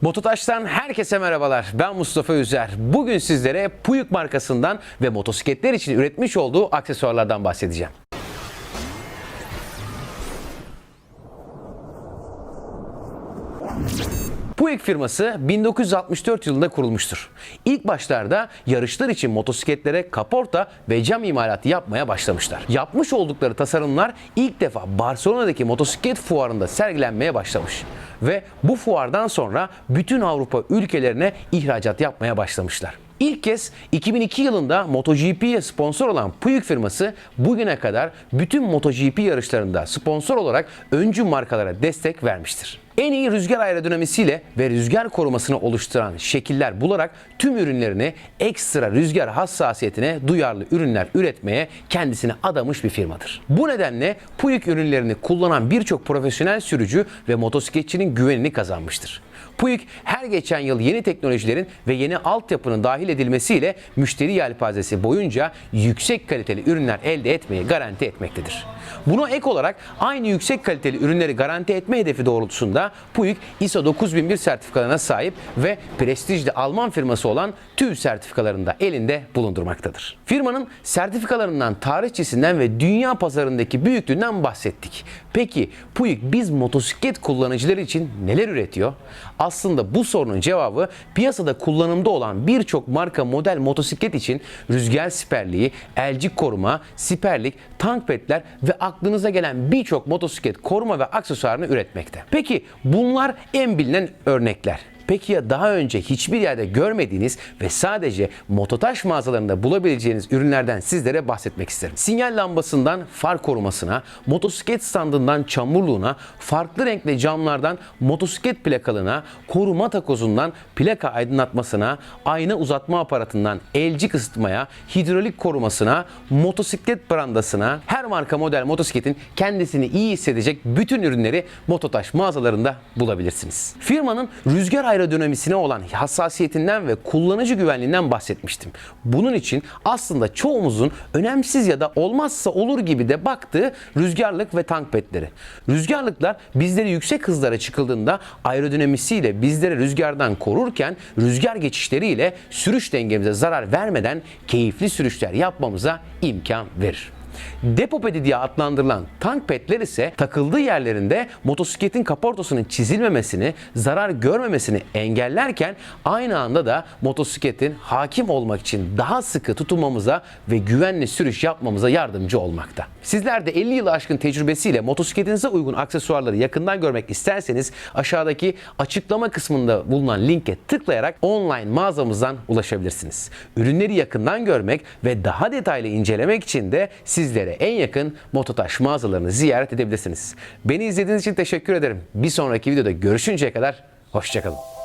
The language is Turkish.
Mototaş'tan herkese merhabalar. Ben Mustafa Üzer. Bugün sizlere Puyuk markasından ve motosikletler için üretmiş olduğu aksesuarlardan bahsedeceğim. Puig firması 1964 yılında kurulmuştur. İlk başlarda yarışlar için motosikletlere kaporta ve cam imalatı yapmaya başlamışlar. Yapmış oldukları tasarımlar ilk defa Barcelona'daki motosiklet fuarında sergilenmeye başlamış. Ve bu fuardan sonra bütün Avrupa ülkelerine ihracat yapmaya başlamışlar. İlk kez 2002 yılında MotoGP'ye sponsor olan Puig firması bugüne kadar bütün MotoGP yarışlarında sponsor olarak öncü markalara destek vermiştir. En iyi rüzgar aerodinamisiyle ve rüzgar korumasını oluşturan şekiller bularak tüm ürünlerini ekstra rüzgar hassasiyetine duyarlı ürünler üretmeye kendisine adamış bir firmadır. Bu nedenle Puig ürünlerini kullanan birçok profesyonel sürücü ve motosikletçinin güvenini kazanmıştır. Puig her geçen yıl yeni teknolojilerin ve yeni altyapının dahil edilmesiyle müşteri yelpazesi boyunca yüksek kaliteli ürünler elde etmeyi garanti etmektedir. Buna ek olarak aynı yüksek kaliteli ürünleri garanti etme hedefi doğrultusunda Puig ISO 9001 sertifikalarına sahip ve prestijli Alman firması olan TÜV sertifikalarında elinde bulundurmaktadır. Firmanın sertifikalarından, tarihçesinden ve dünya pazarındaki büyüklüğünden bahsettik. Peki Puig biz motosiklet kullanıcıları için neler üretiyor? Aslında bu sorunun cevabı piyasada kullanımda olan birçok marka model motosiklet için rüzgar siperliği, elcik koruma, siperlik, tank petler ve aklınıza gelen birçok motosiklet koruma ve aksesuarını üretmekte. Peki bunlar en bilinen örnekler. Peki ya daha önce hiçbir yerde görmediğiniz ve sadece mototaş mağazalarında bulabileceğiniz ürünlerden sizlere bahsetmek isterim. Sinyal lambasından far korumasına, motosiklet standından çamurluğuna, farklı renkli camlardan motosiklet plakalığına, koruma takozundan plaka aydınlatmasına, ayna uzatma aparatından elcik ısıtmaya, hidrolik korumasına, motosiklet brandasına, her marka model motosikletin kendisini iyi hissedecek bütün ürünleri Mototaş mağazalarında bulabilirsiniz. Firmanın rüzgar aerodinamisine olan hassasiyetinden ve kullanıcı güvenliğinden bahsetmiştim. Bunun için aslında çoğumuzun önemsiz ya da olmazsa olur gibi de baktığı rüzgarlık ve tank petleri. Rüzgarlıklar bizleri yüksek hızlara çıkıldığında aerodinamisiyle bizleri rüzgardan korurken rüzgar geçişleriyle sürüş dengemize zarar vermeden keyifli sürüşler yapmamıza imkan verir. Depo pedi diye adlandırılan tank petler ise takıldığı yerlerinde motosikletin kaportasının çizilmemesini, zarar görmemesini engellerken aynı anda da motosikletin hakim olmak için daha sıkı tutunmamıza ve güvenli sürüş yapmamıza yardımcı olmakta. Sizler de 50 yılı aşkın tecrübesiyle motosikletinize uygun aksesuarları yakından görmek isterseniz aşağıdaki açıklama kısmında bulunan linke tıklayarak online mağazamızdan ulaşabilirsiniz. Ürünleri yakından görmek ve daha detaylı incelemek için de sizlere en yakın Mototaş mağazalarını ziyaret edebilirsiniz. Beni izlediğiniz için teşekkür ederim. Bir sonraki videoda görüşünceye kadar hoşçakalın.